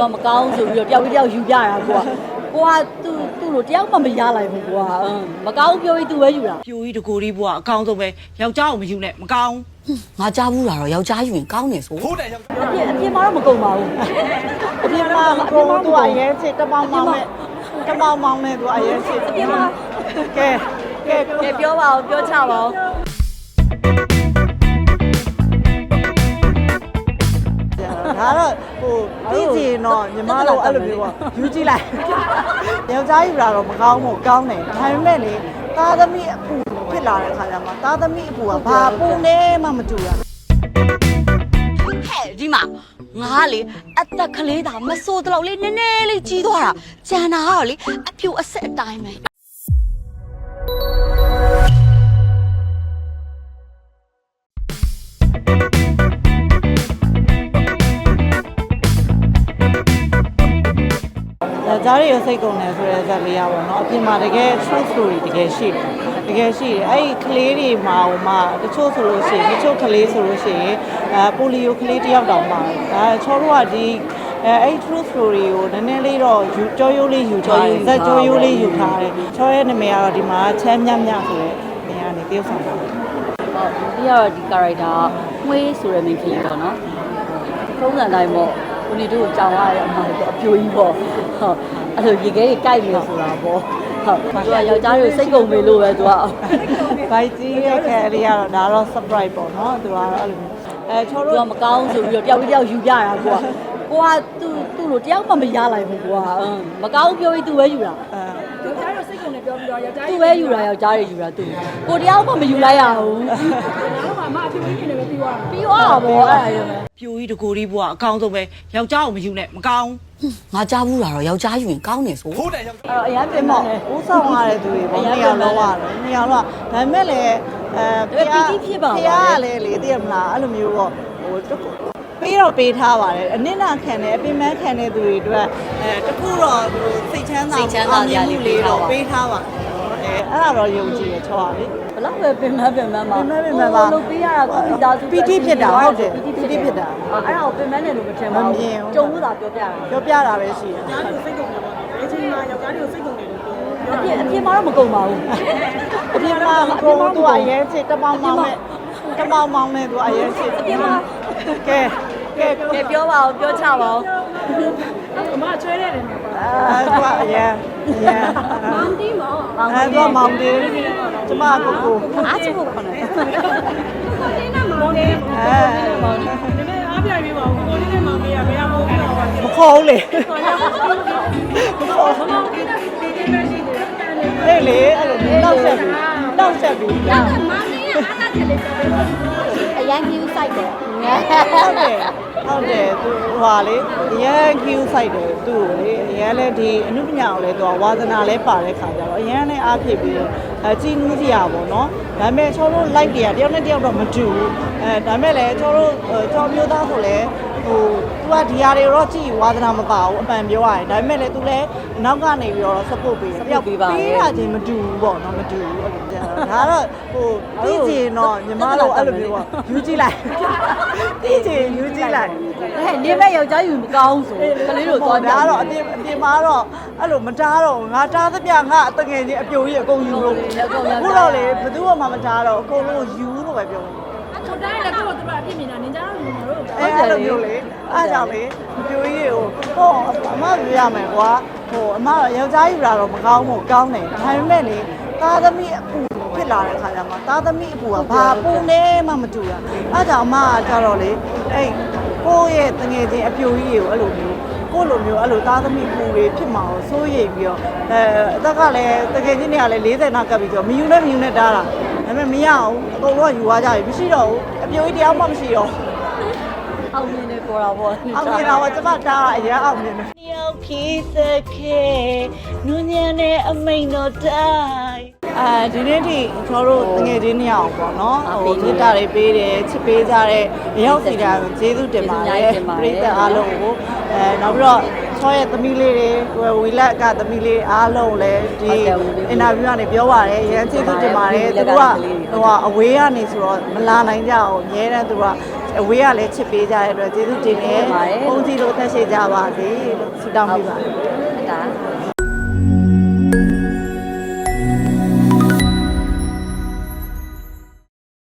ကမကောင်းဆိုပြီးတော့တယောက်ပြီးတယောက်ယူပြတာကိုကကိုကသူ့သူ့လိုတယောက်မှမရလိုက်ဘူးကိုကအင်းမကောင်းပြောပြီးသူပဲယူတာပြိုကြီးတကိုကြီးဘွားအကောင်းဆုံးပဲယောက်ျားကိုမယူနဲ့မကောင်းငါကြားဘူးတာတော့ယောက်ျားယူရင်ကောင်းနေဆိုအပြင်အပြင်မှာတော့မကုန်ပါဘူးအပြင်မှာကိုသူအရင်ချစ်တမောင်းမောင်းနဲ့တမောင်းမောင်းနဲ့သူအရင်ချစ်အပြင်မှာကဲကဲကဲပြောပါဦးပြောချပါဦး ဒါတော့ဟိုပြီးချင်တော့ညီမတို့အဲ့လိုမျိုးပေါ့ယူကြည့်လိုက်ယောက်ျားယူတာတော့မကောင်းဘူးကောင်းတယ်ဒါပေမဲ့လေသားသမီးအပူဖြစ်လာတဲ့ခါကျမှသားသမီးအပူကဘာပူနေမှမတူတာဟဲ့ဒီမှာငါကလေအသက်ကလေးသာမစိုးတော့လေနည်းနည်းလေးကြီးသွားတာကျန်တာကတော့လေအဖြူအဆက်အတိုင်းပဲ ယောက်ျားတွေရောစိတ်ကုန်တယ်ဆိုတဲ့ဇာတ်လေးရပါတော့အပြင်မှာတကယ် true story တကယ်ရှိတယ်တကယ်ရှိတယ်အဲ့ဒီကလေးတွေမှာဟိုမှာတချို့ဆိုလို့ရှိရင်တချို့ကလေးဆိုလို့ရှိရင်အဲပိုလီယိုကလေးတယောက်တောင်မှာအဲချောတို့ကဒီအဲအဲ့ true story ကိုနည်းနည်းလေးတော့ယူကြောရိုးလေးယူထားတယ်ဇက်ကြောရိုးလေးယူထားတယ်ချောရဲ့နာမည်ကတော့ဒီမှာချမ်းမြမြဆိုတဲ့နေရာနေတယောက်ဆောင်တာဟုတ်ပြီးတော့ဒီ character ကမွေးဆိုတဲ့မိန်းကလေးပေါ့နော်ထုံးစံတိုင်းပေါ့ ကိုနေတို့ကိုကြောင်ရတဲ့အမှားပေါ့အပြိုကြီးပေါ့ဟုတ်အဲ့လိုရေခဲတွေကြိုက်နေဆိုတာပေါ့ဟုတ်သူကယောက်ျားတွေကိုစိတ်ကုန်ပြီလို့ပဲသူကဘိုက်ကြီးရဲ့ခဲလေးကတော့ဒါတော့ surprise ပေါ့နော်သူကတော့အဲ့လိုမျိုးအဲချောသူတို့ကမကောင်းဆိုပြီးတော့တယောက်ပြီးတယောက်ယူပြတာကိုကကိုကသူ့သူ့လိုတယောက်မှမရလိုက်ဘူးကိုကအင်းမကောင်းပြောပြီးသူပဲယူတာအဲ သူပဲယူတာယောက်ျားတွေယူတာသူကိုတယောက်မှမယူလိုက်ရဘူးပြီးသွားတာပေါ့အဲ့ဒါရုံပဲပြိုကြီးတကိုကြီးဘွားအကောင်းဆုံးပဲယောက်ျားကိုမယူနဲ့မကောင်းငါကြားဘူးတာတော့ယောက်ျားယူရင်ကောင်းနေဆိုအဲ့တော့အရင်ပြတင်င်မောမော့ဦးဆောင်ရတဲ့သူတွေပေါ့နှစ်ယောက်လုံးရတယ်နှစ်ယောက်လုံးဒါပေမဲ့လည်းအဲဖះကလည်းလေသိရမလားအဲ့လိုမျိုးပေါ့ဟိုတခု ပေးတော့ပေးထားပါတယ်အနစ်နာခံတယ်အပင်မခံတဲ့သူတွေအတွက်အဲတခုတော့ဟိုစိတ်ချမ်းသာပေးထားပါတယ်အဲအဲ့ဒါတော့ယုံကြည်ရချောပါလေဘလောက်ပဲပင်မပင်မမှာပင်မပင်မပါလုပ်ပေးရတာကိုမိသားစုပီတိဖြစ်တာဟုတ်တယ်ပီတိပီတိဖြစ်တာအဲ့ဒါကိုပင်မနဲ့လို့မထင်ပါဘူးမမြင်ဘူးကြုံလို့သာပြောပြတာပြောပြတာပဲရှိတယ်အပြင်အပြင်မှာတော့မကုန်ပါဘူးအပြင်မှာကိုသူအရင်ချစ်တမောင်းမောင်းနဲ့တမောင်းမောင်းနဲ့သူအရင်ချစ်အပြင်မှာကဲ ကဲကဲပြောပါဦးပြောချပါဦးအဲသူကအရင်အရင်မောင်တီးမောင်အဲသူမောင်တီးကျမကိုကိုအားချို့ခေါ်နေအဲမခေါ်ဘူးလေမခေါ်ဘူးလေလေအဲ့လိုနောက်ဆက်ပြီးနောက်ဆက်ပြီးအရန်ကြီးစိုက်တယ်ဟုတ်တယ် ဟုတ်တယ်သူဟွာလေအရန် queue site တယ်သူ့ကိုလေအရန်လည်းဒီအနုပညာကိုလည်းသူကဝါသနာလည်းပါတဲ့ခါကျတော့အရန်လည်းအားဖြစ်ပြီးတော့အကြည်နူးစရာပေါ့နော်ဒါပေမဲ့ချောတို့ like တွေကတယောက်နဲ့တယောက်တော့မတူဘူးအဲဒါပေမဲ့လည်းချောတို့ချောမျိုးသားဆိုလည်း ဟိုသူကဒီဟာတွေတော့ကြည့်ဝါသနာမပါဘူးအပန်ပြောရတယ်ဒါပေမဲ့လည်းသူလည်းအနောက်ကနေပြီးတော့ support ပေးတယ်တယောက်ပေးတာချင်းမတူဘူးပေါ့နော်မတူဘူးအဲ့လိုပြောဒါတော့ဟိုပြီးချင်တော့ညီမတို့အဲ့လိုမျိုးပေါ့ယူကြည့်လိုက်ပြီးချင်ယူကြည့်လိုက် ဟဲ့နေမဲ့ယောက်ျားယူမကောင်းဆိုကလေးတို့သွားဒါကတော့အပြင်အပြင်မှာတော့အဲ့လိုမတားတော့ဘူးငါတားသမျှငါအတငယ်ချင်းအပြိုကြီးအကုန်ယူလို့ခုတော့လေဘယ်သူမှမတားတော့အကုန်လုံးယူလို့ပဲပြောတယ် ကိုတိုင်းလည်းကိုယ့်ကိုသူတို့အပြစ်မြင်တာနင်ကြားလို့မလို့အဲအဲ့လိုမျိုးလေအားကြောင့်လေအပြိုကြီးကိုဟောအမပြောရမယ်ကွာဟိုအမယောက်ျားယူတာတော့မကောင်းဘူးကောင်းတယ်ဒါပေမဲ့လေသားသမီးအပူဖြစ်လာတဲ့ခါကျမှသားသမီးအပူကဘာပူနေမှမတူတာအားကြောင့်အမကကြတော့လေအဲ့ကိုယ့်ရဲ့တငယ်ချင်းအပြိုကြီးကိုအဲ့လိုမျိုးကိုလိုမျိုးအဲ့လိုသားသမီးပူတွေဖြစ်မှာကိုစိုးရိမ်ပြီးတော့အဲအသက်ကလည်းတကယ်ချင်းတွေကလည်း40နောက်ကပ်ပြီးတော့မယူနဲ့မယူနဲ့တားတာ ဒါပေမဲ့မရအောင်အကုန်လုံးကယူသွားကြပြီမရှိတော့ဘူးအပြိုကြီးတရားမှမရှိတော့အောင်မြင်နေပေါ်တာပေါ့အောင်မြင်တာကကျမတားအရင်အောင်မြင်တယ်တယောက်ခီးစခဲနူညံနဲ့အမိန်တော်တိုင်းအဲဒီနေ့ထိကျွန်တော်တို့တငယ်ချင်းနှစ်ယောက်ပေါ့နော်ဟိုမေတ္တာတွေပေးတယ်ချစ်ပေးကြတဲ့အရောက်စီတာကိုကျေးဇူးတင်ပါတယ်ပရိသတ်အားလုံးကိုအဲနောက်ပြီးတော့ ချောရဲ့သမီးလေးတွေဝီလက်ကသမီးလေးအားလုံးလည်းဒီအင်တာဗျူးကနေပြောပါတယ်ရန်ကျေးဇူးတင်ပါတယ်သူကဟိုကအဝေးကနေဆိုတော့မလာနိုင်ကြအောင်အများတန်းသူကအဝေးကလည်းချစ်ပေးကြတဲ့အတွက်ကျေးဇူးတင်တယ်ဟုတ်ပါတယ်ဘုန်းကြီးတို့သက်ရှိကြပါစေလို့ဆုတောင်းပေးပါတယ်ဒါ